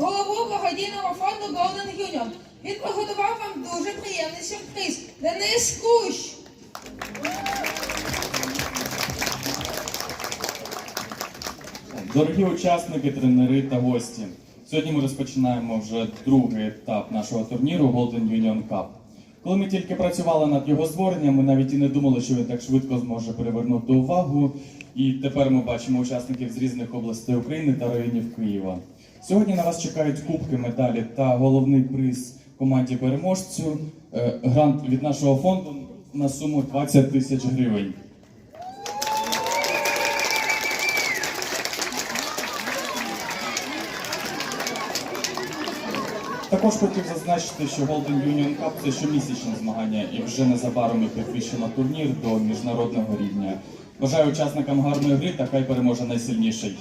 голову благодійного фонду Golden Union. Він приготував вам дуже приємний сюрприз. Денис Кущ. Дорогі учасники, тренери та гості. Сьогодні ми розпочинаємо вже другий етап нашого турніру Golden Union Cup. Коли ми тільки працювали над його створенням, ми навіть і не думали, що він так швидко зможе привернути увагу. І тепер ми бачимо учасників з різних областей України та районів Києва. Сьогодні на вас чекають кубки, медалі та головний приз команді переможцю е, грант від нашого фонду на суму 20 тисяч гривень. Також хотів зазначити, що Golden Union Cup – це щомісячне змагання і вже незабаром і підвищено турнір до міжнародного рівня. Бажаю учасникам гарної гри та хай переможе найсильніший.